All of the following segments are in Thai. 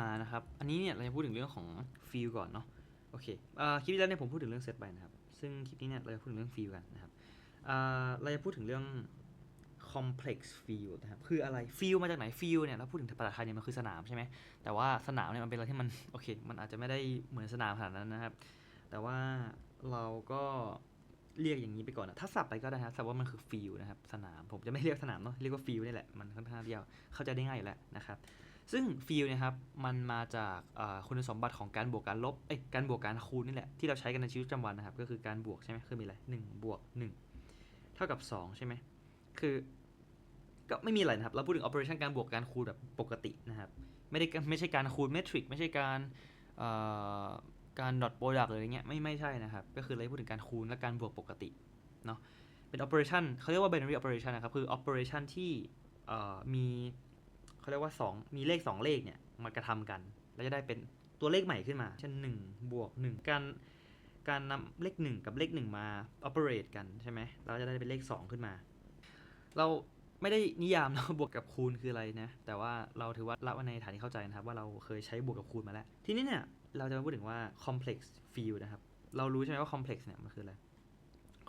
มานะครับ อันนี้เนี่ยเราจะพูดถึงเรื่องของ feel ก่อนเนาะ โอเคเอ่อคลิปที่แล้วเนี่ยผมพูดถึงเรื่อง set ไปนะครับ ซึ่งคลิปนี้เนี่ยเราจะพูดถึงเรื่อง feel กันนะครับเอ่อเราจะพูดถึงเรื่อง complex feel นะครับ คืออะไร feel มาจากไหน feel เนี่ย เราพูดถึงภาษาไทยเนี่ยมันคือสนามใช่ไหม แต่ว่าสนามเนี่ยมันเป็นอะไรที่มัน โอเค มันอาจจะไม่ได้เหมือนสนามขนาดนั้นนะครับ แต่ว่าเราก็เรียกอย่างนี้ไปก่อนนะถ้าสับไปก็ได้ครับสับว่ามันคือฟิลนะครับ สนาม ผมจะไม่เรียกสนามเนาะ เรียกว่าฟิลนี่แหละ มันค่อนข้างเดียว เข้าใจได้ง่ายอยู่แล้วนะครับ ซึ่งฟิลเนี่ยครับมันมาจากคุณสมบัติของการบวกการลบเอ้ยการบวกการคูณนี่แหละที่เราใช้กันในชีวิตประจำวันนะครับ ก็คือการบวกใช่ไหมคือมีอะไรหนึ่งบวกหนึ่งเท่ากับสองใช่ไหมคือก็ไม่มีอะไรนะครับ เราพูดถึง operation การบวกการคูณแบบปกตินะครับ ไม่ได้ไม่ใช่การคูณเมทริกไม่ใช่การการ dot product หรืออะไรเงี้ยไม่ไม่ใช่นะครับ ก็คือเราพูดถึงการคูณและการบวกปกติเนาะเป็น operation เขาเรียกว่า binary operation นะครับ คือ operation ที่มี เขาเรียกว่า2มีเลข 2 เลขเนี่ยมากระทำกัน แล้วจะได้เป็นตัวเลขใหม่ขึ้นมา เช่น1บวก1การการนำเลข 1 กับเลข 1 มา operate กันใช่ไหมเราจะได้เป็นเลข 2 ขึ้นมา เราไม่ได้นิยามนะบวกกับคูณคืออะไรนะ แต่ว่าเราถือว่าละว่าในฐานที่เข้าใจนะครับ ว่าเราเคยใช้บวกกับคูณมาแล้ว ทีนี้เนี่ยเราจะมาพูดถึงว่า complex field นะครับ เรารู้ใช่ไหมว่า complex เนี่ยมันคืออะไร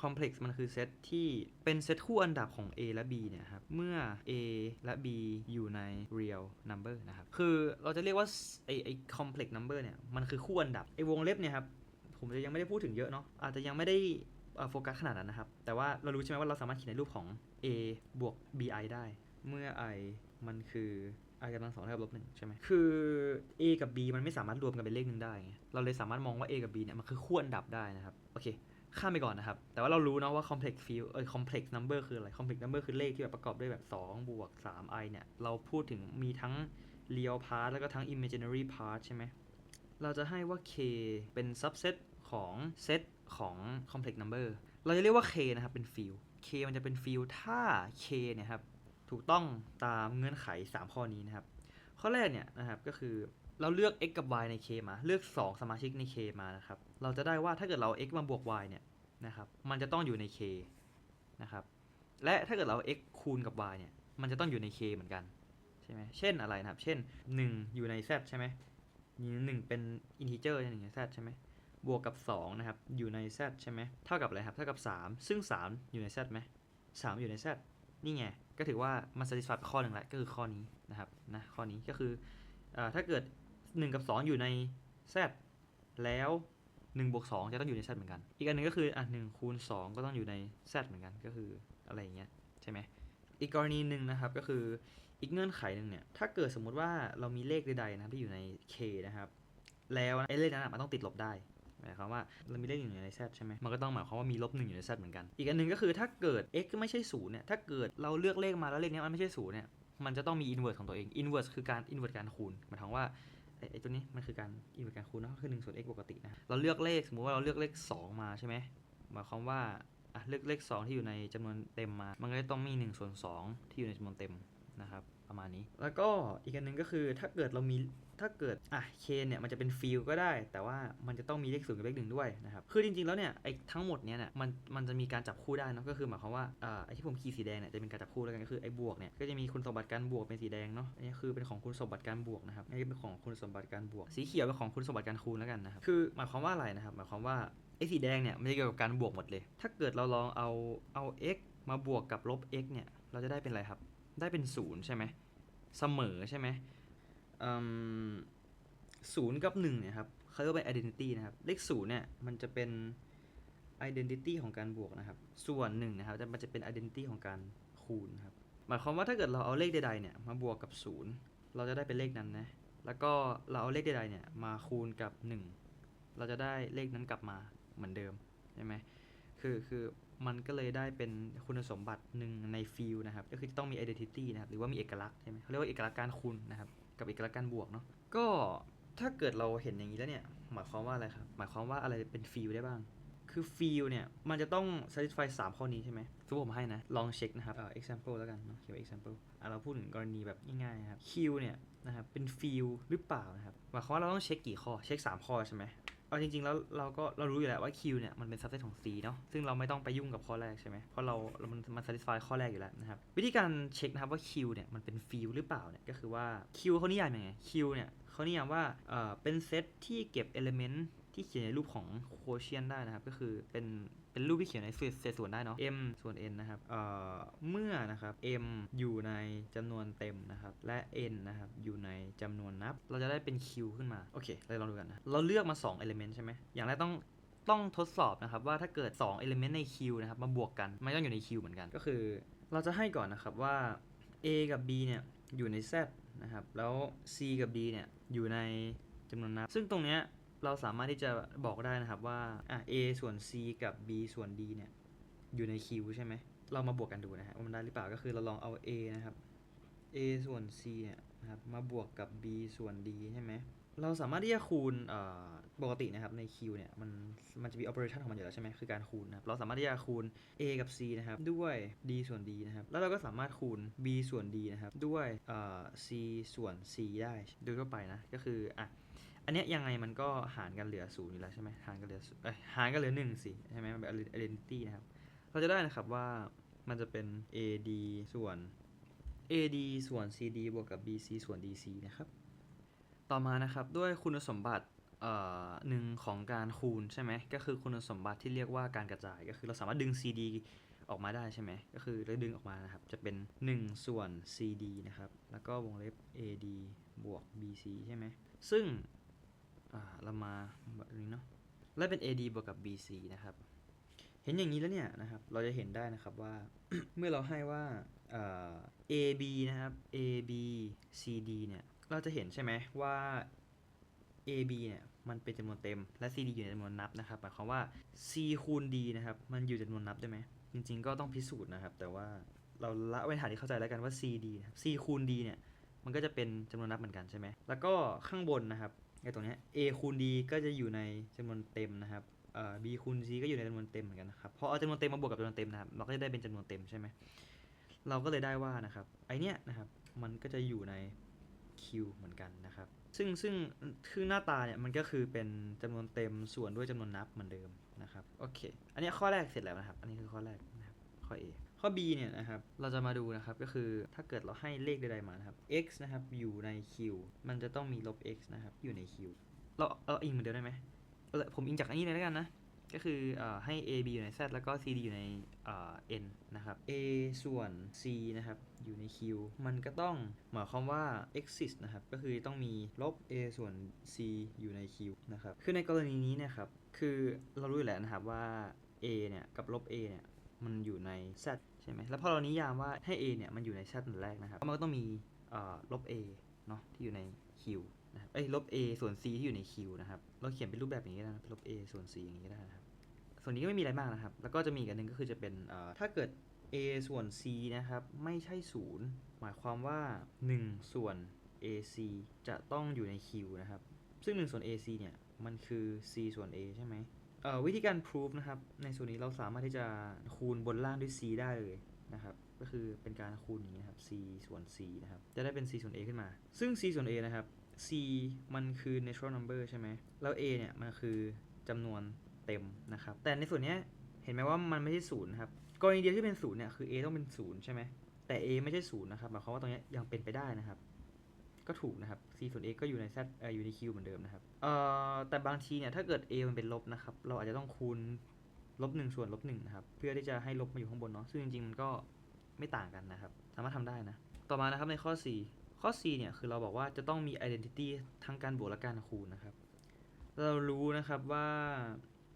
complex มันคือเซตที่เป็นเซตคู่อันดับของ A และ B เนี่ยครับ เมื่อ A และ B อยู่ใน real number นะครับ คือเราจะเรียกว่าไอไอ complex number เนี่ย มันคือคู่อันดับ ไอวงเล็บเนี่ยครับ ผมจะยังไม่ได้พูดถึงเยอะเนาะ อาจจะยังไม่ได้โฟกัสขนาดนั้นนะครับ แต่ว่าเรารู้ใช่ไหมว่าเราสามารถเขียนในรูปของ a บวก bi ได้ เมื่อ i มันคือ i กำลังสองเท่ากับลบหนึ่งใช่ไหมคือ a กับ b มันไม่สามารถรวมกันเป็นเลขหนึ่งได้ เราเลยสามารถมองว่า a กับ b เนี่ยมันคือคู่อันดับได้นะครับ โอเค ข้ามไปก่อนนะครับ แต่ว่าเรารู้เนาะว่า complex field เอ้ย complex number คืออะไร complex number คือเลขที่แบบประกอบด้วยแบบ2บวก3 i เนี่ย เราพูดถึงมีทั้ง real part แล้วก็ทั้ง imaginary part ใช่ไหม เราจะให้ว่า k เป็น subset ของเซตของ complex number เราจะเรียกว่า k นะครับ เป็น field k มันจะเป็น field ถ้า k เนี่ยครับ ถูกต้องตามเงื่อนไข 3 ข้อนี้นะครับ ข้อแรกเนี่ยนะครับก็คือ เราเลือก x กับ y ใน k มา เลือก 2 สมาชิกใน k มานะครับ เราจะได้ว่าถ้าเกิดเรา x มาบวก y เนี่ยนะครับ มันจะต้องอยู่ใน k นะครับ และถ้าเกิดเรา x คูณกับ y เนี่ย มันจะต้องอยู่ใน k เหมือนกันใช่ไหมเช่นอะไรนะครับ เช่น 1 อยู่ใน z ใช่ไหมมีหนึ่งเป็น integer หนึ่งใน z ใช่ไหมบวกกับ2นะครับ อยู่ใน z ใช่ไหมเท่ากับอะไรครับ เท่ากับ 3 ซึ่ง 3 อยู่ใน z ไหม3 อยู่ใน z นี่ไง ก็ถือว่ามัน satisfy ข้อหนึ่งแล้วก็คือข้อนี้นะครับ นะ ข้อนี้ก็คืออถ้าเกิด 1 กับ 2 อยู่ใน z แล้ว1บวก2จะต้องอยู่ใน z เหมือนกัน อีกอันหนึ่งก็คืออะ1คูณ2 ก็ต้องอยู่ใน z เหมือนกันก็คืออะไรอย่างเงี้ยใช่ไหมอีกกรณีหนึ่งนะครับก็คืออีกเงื่อนไขหนึ่งเนี่ยถ้าเกิดสมมุติว่าเรามีเลขใดๆนะที่อยู่ใน k นะครับ แล้วไอ้เลขนั้นมันต้องติดลบได้หมายความว่าเรามีเลขหนึ่งอยู่ใน z ใช่ไหมมันก็ต้องหมายความว่ามีลบหนึ่งอยู่ใน z เหมือนกัน อีกอันหนึ่งก็คือถ้าเกิด x ไม่ใช่ศูนย์เนี่ยถ้าเกิดเราเลือกเลขมาแล้วเลขเนี้ยมันไม่ใช่ศูนย์เนี่ยมันจะต้องมี inverse ของตัวเอง inverse คือการ inverse การคูณหมายความว่า ไอ้ตัวนี้มันคือการ inverse การคูณเนะก็คือ1ส่วน x ปกตินะเราเลือกเลขสมมุติว่าเราเลือกเลข 2 มาใช่ไหมหมายความว่าอะเลือกเลข 2 ที่อยู่ในจำนวนเต็มมา มันก็จะต้องมี1ส่วน2ที่อยู่ในจำนวนเต็มนะครับ ประมาณนี้ แล้วก็อีกอันหนึ่งก็คือถ้าเกิดเรามีถ้าเกิดอะ k เนี่ยมันจะเป็นฟิลก็ได้ แต่ว่ามันจะต้องมีเลขศูนย์กับเลขหนึ่งด้วยนะครับคือจริงๆแล้วเนี่ยไอ้ทั้งหมดเนี้ยเนี่ยมันมันจะมีการจับคู่ได้นะก็คือหมายความว่าอ่าไอ้ที่ผมขีดสีแดงเนี่ยจะเป็นการจับคู่แล้วกันก็คือไอ้บวกเนี่ยก็จะมีคุณสมบัติการบวกเป็นสีแดงเนาะอันนี้คือเป็นของคุณสมบัติการบวกนะครับอันนี้เป็นของคุณสมบัติการบวก สีเขียวเป็นของคุณสมบัติการคูณแล้วกันนะครับคือหมายความว่าอะไรนะครับหมายความว่าไอ้สีแดงเนี่ยมันจะเกี่ยวกับการบวกหมดเลย ถ้าเกิดเราลองเอาเอา x มาบวกกับลบ x เนี่ยเราจะได้เป็นอะไรครับ ได้เป็นศูนย์ใช่ไหมเสมอใช่ไหมศูนย์กับหนึ่งเนี่ยครับเขาเรียกว่าเป็น identity นะครับ เลขศูนย์เนี่ยมันจะเป็น identity ของการบวกนะครับ ส่วนหนึ่งนะครับจะมันจะเป็น identity ของการคูณครับ หมายความว่าถ้าเกิดเราเอาเลขใดๆเนี่ยมาบวกกับศูนย์เราจะได้เป็นเลขนั้นนะ แล้วก็เราเอาเลขใดๆเนี่ยมาคูณกับ 1 เราจะได้เลขนั้นกลับมาเหมือนเดิมใช่ไหมคือคือ มันก็เลยได้เป็นคุณสมบัติหนึ่งในฟิลนะครับ ก็คือต้องมี identity นะครับ หรือว่ามีเอกลักษณ์ใช่ไหมเขาเรียกว่าเอกลักษณ์การคูณนะครับ กับเอกลักษณ์การบวกเนาะ ก็ถ้าเกิดเราเห็นอย่างนี้แล้วเนี่ย หมายความว่าอะไรครับ หมายความว่าอะไรเป็นฟิลได้บ้าง คือฟิลเนี่ย มันจะต้อง satisfy 3ข้อนี้ใช่ไหมสมมติผมให้นะ ลองเช็คนะครับ เอ่อ example แล้วกันเนาะ เขียนว่า example อะเราพูดถึงกรณีแบบง่ายๆนะครับ Q เนี่ยนะครับ เป็นฟิลหรือเปล่านะครับ หมายความว่าเราต้องเช็คกี่ข้อ เช็ค 3 ข้อใช่ไหม เอาจริงๆแล้วเราก็เรารู้อยู่แล้วว่า Q เนี่ยมันเป็น subset ของ C เนาะซึ่งเราไม่ต้องไปยุ่งกับข้อแรกใช่ไหมเพราะเราเรามันมัน satisfy ข้อแรกอยู่แล้วนะครับ วิธีการเช็คนะครับว่า Q เนี่ยมันเป็น field หรือเปล่าเนี่ยก็คือว่า Q เขานิยามยังไง Q เนี่ยเขานิยามว่าเอ่อเป็นเซตที่เก็บ element ที่เขียนในรูปของ quotient ได้นะครับ ก็คือเป็นเป็นรูปที่เขียนในเศษส่วนได้เนาะ m ส่วน n นะครับเอ่อเมื่อนะครับ m อยู่ในจำนวนเต็มนะครับ และ n นะครับอยู่ในจำนวนนับ เราจะได้เป็น q ขึ้นมา โอเคเราลองดูกันนะ เราเลือกมา 2 element ใช่ไหมอย่างแรกต้องต้องทดสอบนะครับว่าถ้าเกิด 2 element ใน q นะครับมาบวกกันมันต้องอยู่ใน q เหมือนกันก็คือ เราจะให้ก่อนนะครับว่า a กับ b เนี่ยอยู่ใน z นะครับแล้ว c กับ d เนี่ยอยู่ในจำนวนนับ ซึ่งตรงเนี้ย เราสามารถที่จะบอกได้นะครับว่าอะ a ส่วน c กับ b ส่วน d เนี่ย อยู่ใน q ใช่ไหม เรามาบวกกันดูนะฮะว่ามันได้หรือเปล่าก็คือเราลองเอา a นะครับ a ส่วน c เนี่ยนะครับมาบวกกับ b ส่วน d ใช่ไหมเราสามารถที่จะคูณปกตินะครับใน Q เนี่ยมันมันจะมี operation ของมันอยู่แล้วใช่ไหมคือการคูณนะครับเราสามารถที่จะคูณ A กับ C นะครับด้วย D ส่วน D นะครับแล้วเราก็สามารถคูณ B ส่วน D นะครับด้วย C ส่วน C ได้โดยทั่วไปนะก็คืออะ อันเนี้ยยังไงมันก็หารกันเหลือศูนย์อยู่แล้วใช่ไหมหารกันเหลือศูนย์เอ้ยหารกันเหลือหนึ่งสิใช่ไหมมันเป็น identity นะครับ เราจะได้นะครับว่ามันจะเป็น AD ส่วน AD ส่วน CD บวกกับ BC ส่วน DC นะครับ ต่อมานะครับด้วยคุณสมบัติหนึ่งของการคูณใช่ไหมก็คือคุณสมบัติที่เรียกว่าการกระจาย ก็คือเราสามารถดึง CD ออกมาได้ใช่ไหมก็คือเราดึงออกมานะครับจะเป็น 1 ส่วน CD นะครับแล้วก็วงเล็บ AD บวก BC ใช่ไหมซึ่ง อ่าเรามาแบบนี้เนาะแล้วเป็น AD บวกกับ BC นะครับ เห็นอย่างนี้แล้วเนี่ยนะครับ เราจะเห็นได้นะครับว่า เมื่อเราให้ว่าเอ่อ AB นะครับ AB CD เนี่ยเราจะเห็นใช่ไหมว่า AB เนี่ยมันเป็นจำนวนเต็มและ CD อยู่ในจำนวนนับนะครับหมายความว่า C คูณ D นะครับมันอยู่จำนวนนับได้ไหมจริงๆ ก็ต้องพิสูจน์นะครับ แต่ว่าเราละไว้ฐานที่เข้าใจแล้วกันว่า CD นะครับ C คูณ D เนี่ยมันก็จะเป็นจำนวนนับเหมือนกันใช่ไหมแล้วก็ข้างบนนะครับ ไอ้ตรงเนี้ย A คูณ D ก็จะอยู่ในจำนวนเต็มนะครับเอ่อ B คูณ C ก็อยู่ในจำนวนเต็มเหมือนกันนะครับพอเอาจำนวนเต็มมาบวกกับจำนวนเต็มนะครับเราก็จะได้เป็นจำนวนเต็มใช่ไหมเราก็เลยได้ว่านะครับไอเนี้ยนะครับมันก็จะอยู่ใน Q เหมือนกันนะครับ ซึ่งซึ่งคือหน้าตาเนี่ยมันก็คือเป็นจำนวนเต็มส่วนด้วยจำนวนนับเหมือนเดิมนะครับโอเค อันนี้ข้อแรกเสร็จแล้วนะครับ อันนี้คือข้อแรกนะครับข้อ A ข้อ B เนี่ยนะครับ เราจะมาดูนะครับ ก็คือถ้าเกิดเราให้เลขใดๆมานะครับ x นะครับ อยู่ใน Q มันจะต้องมีลบ x นะครับ อยู่ใน Q เราเราอิงเหมือนเดิมได้ไหมเอาละผมอิงจากอันนี้เลยแล้วกันนะ ก็คืออให้ a b อยู่ใน z แล้วก็ c d อยู่ใน n นะครับ a ส่วน c นะครับ อยู่ใน q มันก็ต้องหมายความว่า exist นะครับ ก็คือต้องมีลบ a ส่วน c อยู่ใน q นะครับ คือในกรณีนี้นะครับ คือเรารู้อยู่แล้วนะครับว่า a เนี่ย กับลบ a เนี่ย มันอยู่ใน z ใช่ไหมแล้วพอเรานิยามว่าให้ a เนี่ยมันอยู่ใน z นั่นแรกนะครับมันก็ต้องมีลบ a เนาะที่อยู่ใน q นะครับเอ้ยลบ a ส่วน c ที่อยู่ใน q นะครับเราเขียนเป็นรูปแบบอย่างนี้ได้นะลบ a ส่วน c อย่างนี้ได้นะครับส่วนนี้ก็ไม่มีอะไรมากนะครับ แล้วก็จะมีอีกอันหนึ่งก็คือจะเป็นถ้าเกิด a ส่วน c นะครับ ไม่ใช่ศูนย์หมายความว่า 1 ส่วน ac จะต้องอยู่ใน q นะครับ ซึ่ง 1 ส่วน ac เนี่ย มันคือ c ส่วน a ใช่ไหม วิธีการ proof นะครับ ในส่วนนี้เราสามารถที่จะคูณบนล่างด้วย c ได้เลยนะครับก็คือเป็นการคูณอย่างนี้ครับ c ส่วน c นะครับ จะได้เป็น c ส่วน a ขึ้นมา ซึ่ง c ส่วน a นะครับ c มันคือ natural number ใช่ไหมแล้ว a เนี่ยมันคือจำนวนเต็มนะครับ แต่ในส่วนเนี้ยเห็นไหมว่ามันไม่ใช่ศูนย์นะครับ กรณีเดียวที่เป็นศูนย์เนี่ยคือ a ต้องเป็นศูนย์ใช่ไหมแต่ a ไม่ใช่ศูนย์นะครับหมายความว่าตรงเนี้ยยังเป็นไปได้นะครับ ก็ถูกนะครับ c ส่วน a ก็อยู่ใน z เอ่ออยู่ใน q เหมือนเดิมนะครับเอ่อแต่บางทีเนี่ยถ้าเกิด a มันเป็นลบนะครับ เราอาจจะต้องคูณลบหนึ่งส่วนลบหนึ่งนะครับ เพื่อที่จะให้ลบมาอยู่ข้างบนเนาะซึ่งจริงๆมันก็ไม่ต่างกันนะครับ สามารถทำได้นะ ต่อมานะครับในข้อ 4 ข้อ 4 เนี่ยคือเราบอกว่าจะต้องมี identity ทั้งการบวกและการคูณนะครับ เรารู้นะครับว่า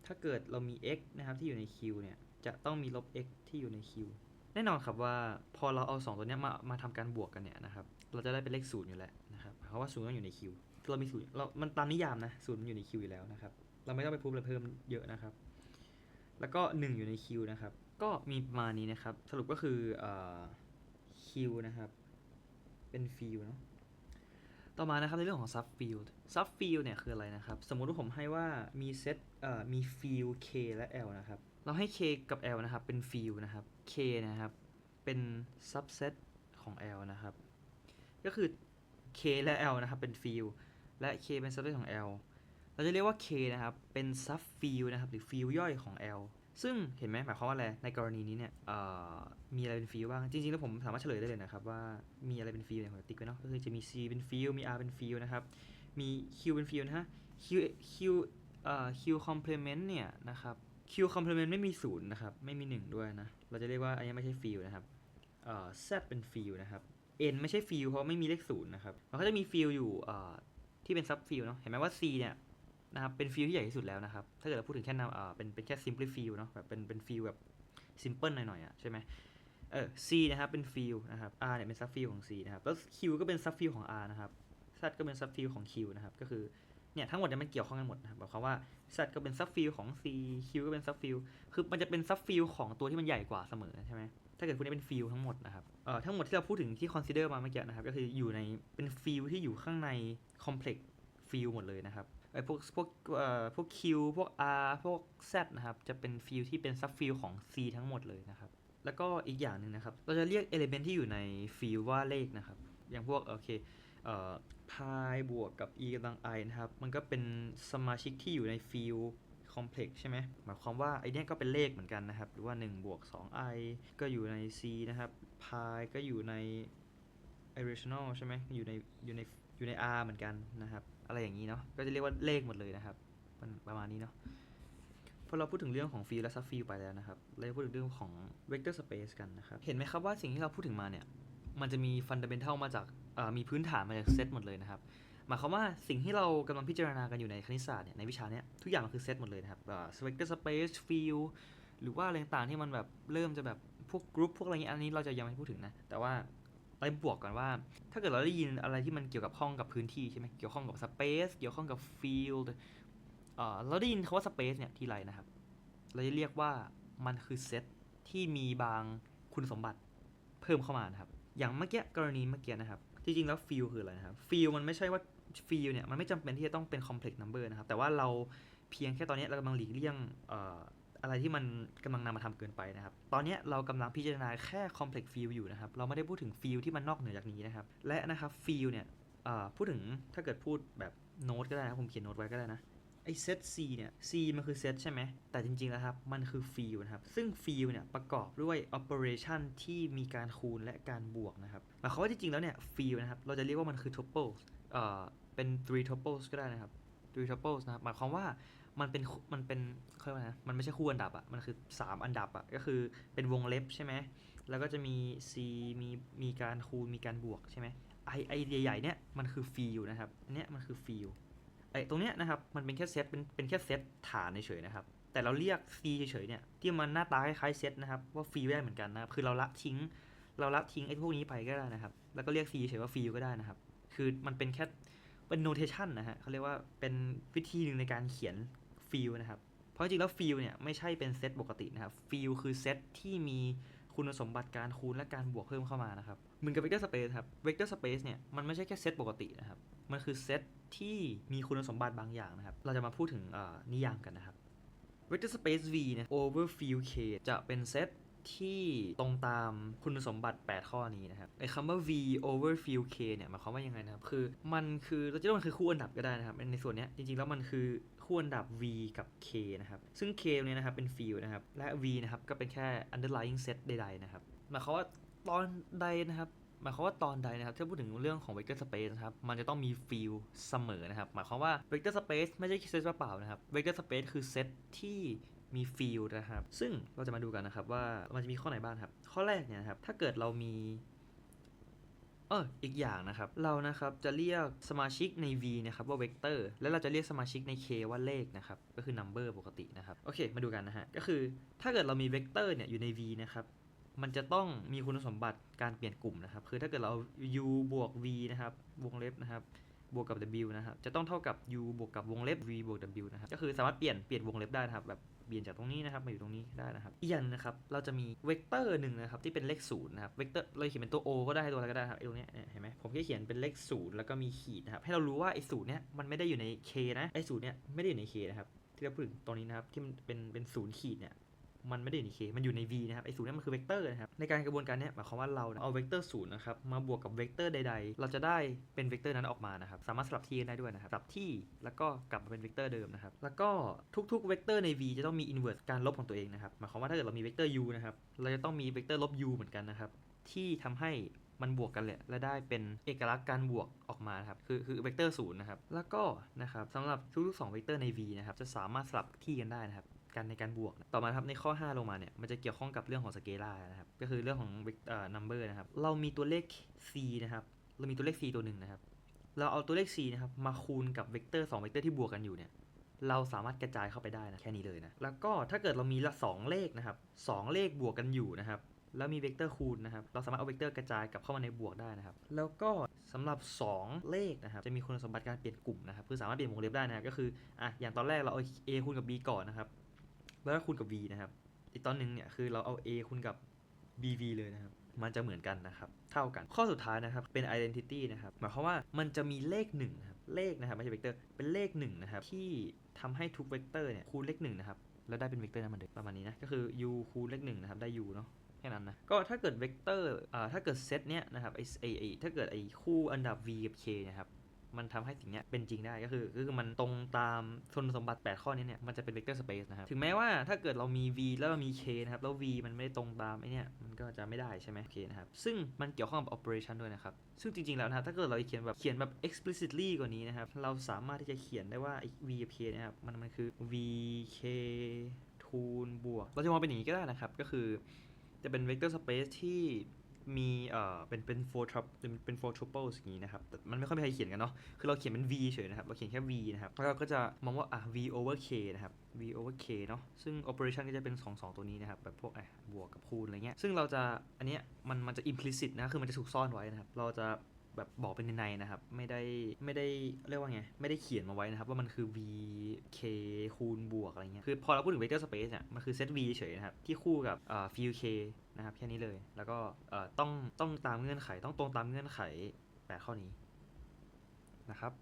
ถ้าเกิดเรามี x นะครับที่อยู่ใน q เนี่ยจะต้องมีลบ x ที่อยู่ใน q แน่นอนครับว่าพอเราเอา 2 ตัวนี้มามาทำการบวกกันเนี่ยนะครับเราจะได้เป็นเลขศูนย์อยู่แล้วนะครับเพราะว่าศูนย์ต้องอยู่ในคือเรามีศูนย์เรา มันตามนิยามนะศูนย์มันอยู่ใน q อยู่แล้วนะครับเราไม่ต้องไปพูดอะไรเพิ่มเยอะนะครับ แล้วก็ 1 อยู่ใน q นะครับก็มีประมาณนี้นะครับ สรุปก็คือเอ่อ q นะครับเป็น field เนาะต่อมานะครับในเรื่องของ subfield subfield เนี่ยคืออะไรนะครับ สมมุติว่าผมให้ว่ามีเซต เอ่อมี field k และ l นะครับ เราให้ k กับ l นะครับ เป็น field นะครับ k นะครับ เป็น subset ของ l นะครับ ก็คือ k และ l นะครับ เป็น field และ k เป็น subset ของ l เราจะเรียกว่า k นะครับ เป็น subfield นะครับ หรือ field ย่อยของ l ซึ่งเห็นไหมหมายความว่าอะไร ในกรณีนี้เนี่ยมีอะไรเป็นฟิลบ้าง จริง ๆ แล้วผมสามารถเฉลยได้เลยนะครับ ว่ามีอะไรเป็นฟิลเนี่ยผมติ๊กไว้เนาะ ก็คือจะมี C เป็นฟิลมี R เป็นฟิลนะครับ มี Q เป็น field นะฮะ Q Q เอ่อ Q complement เนี่ยนะครับ Q complement ไม่มีศูนย์นะครับ ไม่มีหนึ่งด้วยนะ เราจะเรียกว่าอันนี้ไม่ใช่ field นะครับเอ่อ Z เป็น field นะครับ N ไม่ใช่ field เพราะไม่มีเลขศูนย์นะครับมันก็จะมี field อยู่เอ่อที่เป็น sub field เนาะเห็นไหมว่า C เนี่ยนะครับเป็น field ที่ใหญ่ที่สุดแล้วนะครับ ถ้าเกิดเราพูดถึงแค่นาเอ่อเป็นเป็นแค่ simply field เนาะแบบเป็นเป็น field แบบ simple หน่อยๆอะใช่ไหมเออ C นะครับเป็น field นะครับ R เนี่ยเป็น sub field ของ C นะครับแล้ว Q ก็เป็น sub field ของ R นะครับ Z ก็เป็น sub field ของ Q นะครับก็คือ เนี่ยทั้งหมดเนี่ยมันเกี่ยวข้องกันหมดนะครับหมายความว่า Z ก็เป็น sub field ของ C Q ก็เป็น sub field คือมันจะเป็น sub field ของตัวที่มันใหญ่กว่าเสมอใช่ไหมถ้าเกิดพวกนี้เป็น field ทั้งหมดนะครับเอ่อทั้งหมดที่เราพูดถึงที่ consider มาเมื่อกี้นะครับก็คืออยู่ในเป็น field ที่อยู่ข้างใน complex field หมดเลยนะครับไอ้พวกพวกเอ่อพวก Q พวก R พวก Z นะครับจะเป็น field ที่เป็น sub field ของ C ทั้งหมดเลยนะครับแล้วก็อีกอย่างหนึ่งนะครับเราจะเรียก element ที่อยู่ใน field ว่าเลขนะครับอย่างพวกโอเค เอ่อ pi บวกกับ e กำลัง i นะครับ มันก็เป็นสมาชิกที่อยู่ใน field complex ใช่ไหมหมายความว่าไอเนี้ยก็เป็นเลขเหมือนกันนะครับ หรือว่า1บวก 2i ก็อยู่ใน c นะครับ pi ก็อยู่ใน irrational ใช่ไหมอยู่ในอยู่ในอยู่ใน r เหมือนกันนะครับ อะไรอย่างนี้เนาะก็จะเรียกว่าเลขหมดเลยนะครับประมาณนี้เนาะพอเราพูดถึงเรื่องของ field และ sub field ไปแล้วนะครับเราจะพูดถึงเรื่องของ vector space กันนะครับ เห็นไหมครับว่าสิ่งที่เราพูดถึงมาเนี่ย มันจะมี fundamental มาจาก มีพื้นฐานมาจากเซตหมดเลยนะครับหมายความว่าสิ่งที่เรากำลังพิจารณากันอยู่ในคณิตศาสตร์เนี่ยในวิชาเนี้ยทุกอย่างมันคือเซตหมดเลยนะครับอ่า vector space field หรือว่าอะไรต่างๆที่มันแบบเริ่มจะแบบพวกกรุ๊ปพวกอะไรเงี้ยอันนี้เราจะยังไม่พูดถึงนะ แต่ว่าเราบวกก่อนว่า ถ้าเกิดเราได้ยินอะไรที่มันเกี่ยวกับห้องกับพื้นที่ใช่ไหมเกี่ยวข้องกับ space เกี่ยวข้องกับ field เราได้ยินคำว่า space เนี่ยทีไรนะครับ เราจะเรียกว่ามันคือเซตที่มีบางคุณสมบัติเพิ่มเข้ามานะครับอย่างเมื่อกี้กรณีเมื่อกี้นะครับ จริงๆ แล้วฟิลคืออะไรนะครับฟิลมันไม่ใช่ว่าฟิลเนี่ยมันไม่จำเป็นที่จะต้องเป็นคอมเพล็กซ์นัมเบอร์นะครับ แต่ว่าเราเพียงแค่ตอนนี้เรากำลังหลีกเลี่ยงอะไรที่มันกำลังนำมาทำเกินไปนะครับ ตอนนี้เรากำลังพิจารณาแค่คอมเพล็กซ์ฟิลอยู่นะครับ เราไม่ได้พูดถึงฟิลที่มันนอกเหนือจากนี้นะครับ และนะครับฟิลเนี่ยพูดถึงถ้าเกิดพูดแบบโน้ตก็ได้นะผมเขียนโน้ตไว้ก็ได้นะ ไอเซต C เนี่ย C มันคือเซตใช่ไหม แต่จริงๆแล้วครับ มันคือ field นะครับ ซึ่ง field เนี่ยประกอบด้วย operation ที่มีการคูณและการบวกนะครับ หมายความว่าจริงๆแล้วเนี่ย field นะครับ เราจะเรียกว่ามันคือ tuple เอ่อ เป็น three tuples ก็ได้นะครับ three tuples นะครับ หมายความว่ามันเป็น มันเป็นเขาเรียกว่าไงนะมันไม่ใช่คู่อันดับอะมันคือ 3 อันดับอะก็คือเป็นวงเล็บใช่ไหม แล้วก็จะมี C มี มีการคูณ มีการบวกใช่ไหมไอไอใหญ่ๆเนี่ย มันคือ field นะครับอันเนี้ยมันคือ field ไอ้ตรงเนี้ยนะครับมันเป็นแค่เซตเป็นเป็นแค่เซตฐานเฉยๆนะครับแต่เราเรียก C เฉยๆเนี่ยที่มันหน้าตาคล้ายๆเซตนะครับว่าฟรีได้เหมือนกันนะครับคือเราละทิ้ง เราละทิ้งไอ้พวกนี้ไปก็ได้นะครับ แล้วก็เรียก C เฉยว่าฟรีก็ได้นะครับ คือมันเป็นแค่เป็น notation นะฮะเขาเรียกว่าเป็นวิธีหนึ่งในการเขียน field นะครับ เพราะจริงแล้ว field เนี่ยไม่ใช่เป็นเซตปกตินะครับ field คือเซตที่มีคุณสมบัติการคูณและการบวกเพิ่มเข้ามานะครับ เหมือนกับ vector space ครับ vector space เนี่ยมันไม่ใช่แค่เซตปกตินะครับ มันคือเซตที่มีคุณสมบัติบางอย่างนะครับ เราจะมาพูดถึงนิยามกันนะครับ vector space V เนี่ย over field K จะเป็นเซตที่ตรงตามคุณสมบัติ 8 ข้อนี้นะครับไอ้คำว่า V over field K เนี่ยหมายความว่ายังไงนะครับ คือมันคือเราจะเรียกมันคือคู่อันดับก็ได้นะครับ ในส่วนนี้จริงๆ แล้วมันคือคู่อันดับ V กับ K นะครับ ซึ่ง K เนี่ยนะครับเป็น field นะครับ และ V นะครับก็เป็นแค่ underlying set ใดๆนะครับหมายความว่า ตอนใดนะครับหมายความว่าตอนใดนะครับถ้าพูดถึงเรื่องของ vector space นะครับมันจะต้องมี field เสมอนะครับ หมายความว่า vector space ไม่ใช่เซตเปล่านะครับ vector space คือเซตที่มี field นะครับ ซึ่งเราจะมาดูกันนะครับว่ามันจะมีข้อไหนบ้างครับ ข้อแรกเนี่ยครับถ้าเกิดเรามีเอออีกอย่างนะครับ เรานะครับจะเรียกสมาชิกใน V นะครับว่า vector และเราจะเรียกสมาชิกใน K ว่าเลขนะครับ ก็คือ number ปกตินะครับ โอเค มาดูกันนะฮะ ก็คือถ้าเกิดเรามี vector เนี่ยอยู่ใน V นะครับ มันจะต้องมีคุณสมบัติการเปลี่ยนกลุ่มนะครับ คือถ้าเกิดเรา u บวก v นะครับ วงเล็บนะครับ บวกกับ w นะครับ จะต้องเท่ากับ u บวกกับวงเล็บ v บวก w นะครับ ก็คือสามารถเปลี่ยนเปลี่ยนวงเล็บได้นะครับ แบบเปลี่ยนจากตรงนี้นะครับมาอยู่ตรงนี้ได้นะครับ อีกอย่างนะครับ เราจะมีเวกเตอร์หนึ่งนะครับที่เป็นเลขศูนย์นะครับ เวกเตอร์ เราเขียนเป็นตัว o ก็ได้ตัวอะไรก็ได้ครับไอ้ตรงนี้เนี่ยเห็นไหมผมแค่เขียนเป็นเลขศูนย์แล้วก็มีขีดนะครับ ให้เรารู้ว่าไอ้ศูนย์เนี้ยมันไม่ได้อยู่ใน k นะ ไอ้ศูนย์เนี้ยไม่ได้อยู่ใน k นะครับ ที่เราพูดถึงตรงนี้นะครับที่มันเป็นเป็นศูนย์ขีดเนี่ย มันไม่ได้อยู่ใน k มันอยู่ใน v นะครับไอศูนย์นี่มันคือเวกเตอร์นะครับในการกระบวนการเนี้ยหมายความว่าเราเอาเวกเตอร์ศูนย์นะครับมาบวกกับเวกเตอร์ใดๆ เราจะได้เป็นเวกเตอร์นั้นออกมานะครับสามารถสลับที่ได้ด้วยนะครับสลับที่แล้วก็กลับมาเป็นเวกเตอร์เดิมนะครับแล้วก็ทุกๆเวกเตอร์ใน v จะต้องมี inverse การลบของตัวเองนะครับหมายความว่าถ้าเกิดเรามีเวกเตอร์ u นะครับเราจะต้องมีเวกเตอร์ลบ u เหมือนกันนะครับที่ทำให้มันบวกกันแหละ และได้เป็นเอกลักษณ์การบวกออกมาครับคือคือเวกเตอร์ศูนย์นะครับ แล้วก็นะครับสำหรับทุกๆ2เวกเตอร์ใน v นะครับ จะสามารถสลับที่กันได้นะครับ การในการบวก ต่อมาครับในข้อ 5 ลงมาเนี่ยมันจะเกี่ยวข้องกับเรื่องของสเกลานะครับก็คือเรื่องของเอ่อ number นะครับเรามีตัวเลข c นะครับเรามีตัวเลข c ตัวหนึ่งนะครับเราเอาตัวเลข c นะครับมาคูณกับเวกเตอร์2เวกเตอร์ที่บวกกันอยู่เนี่ยเราสามารถกระจายเข้าไปได้นะแค่นี้เลยนะแล้วก็ถ้าเกิดเรามีละสองเลขนะครับสองเลขบวกกันอยู่นะครับแล้วมีเวกเตอร์คูณนะครับ เราสามารถเอาเวกเตอร์กระจายกลับเข้ามาในบวกได้นะครับ แล้วก็สำหรับ 2 เลขนะครับ จะมีคุณสมบัติการเปลี่ยนกลุ่มนะครับ คือสามารถเปลี่ยนวงเล็บได้นะครับก็คือ อะ อย่างตอนแรกเราเอา a คูณกับ b ก่อนนะครับ แล้วก็คูณกับ v นะครับ อีกตอนหนึ่งเนี่ยคือเราเอา a คูณกับ bv เลยนะครับ มันจะเหมือนกันนะครับ เท่ากัน ข้อสุดท้ายนะครับ เป็น identity นะครับ หมายความว่ามันจะมีเลขหนึ่งนะครับ เลขนะครับไม่ใช่เวกเตอร์ เป็นเลขหนึ่งนะครับที่ทำให้ทุกเวกเตอร์เนี่ยคูณเลขหนึ่งนะครับ แล้วได้เป็นเวกเตอร์นั้นเหมือนเดิมประมาณนี้นะ ก็คือ u คูณเลขหนึ่งนะครับ ได้ u เนาะแค่นั้นนะ ก็ถ้าเกิดเวกเตอร์อ่าถ้าเกิดเซตเนี้ยนะครับไอไอไอถ้าเกิดไอคู่อันดับ v กับ k นะครับ มันทำให้สิ่งนี้เป็นจริงได้ก็คือก็คือมันตรงตามคุณสมบัติ 8 ข้อนี้เนี่ยมันจะเป็นเวกเตอร์สเปซนะครับถึงแม้ว่าถ้าเกิดเรามี v แล้วเรามี k นะครับ แล้ว v มันไม่ได้ตรงตามไอเนี่ยมันก็จะไม่ได้ใช่ไหมโอเคนะครับซึ่งมันเกี่ยวข้องกับ operation ด้วยนะครับ ซึ่งจริงๆแล้วนะถ้าเกิดเราเขียนแบบเขียนแบบ explicitly กว่านี้นะครับเราสามารถที่จะเขียนได้ว่าไอ้ v กับ k นะครับมันมันคือ v k คูณบวก เราจะมองเป็นอย่างนี้ก็ได้นะครับ ก็คือจะเป็น vector space ที่ มีเอ่อเป็นเป็น four trup เป็นเป็น four tuples อย่างนี้นะครับแต่มันไม่ค่อยมีใครเขียนกันเนาะคือเราเขียนเป็น v เฉยนะครับ เราเขียนแค่ v นะครับแล้วเราก็จะมองว่าอะ v over k นะครับ v over k เนาะซึ่ง operation ก็จะเป็น 2 2 ตัวนี้นะครับ แบบพวกอะบวกกับคูณอะไรเงี้ยซึ่งเราจะอันเนี้ยมันมันจะ implicit นะคือมันจะถูกซ่อนไว้นะครับเราจะ แบบบอกเป็นในๆนะครับ ไม่ได้ไม่ได้เรียกว่าไง ไม่ได้เขียนมาไว้นะครับ ว่ามันคือ v k คูณบวกอะไรเงี้ย คือพอเราพูดถึง vector space เนี่ย มันคือ set v เฉยนะครับ ที่คู่กับเอ่อ field k นะครับ แค่นี้เลย แล้วก็เอ่อต้องต้องตามเงื่อนไข ต้องตรงตามเงื่อนไขแปดข้อนี้นะครับ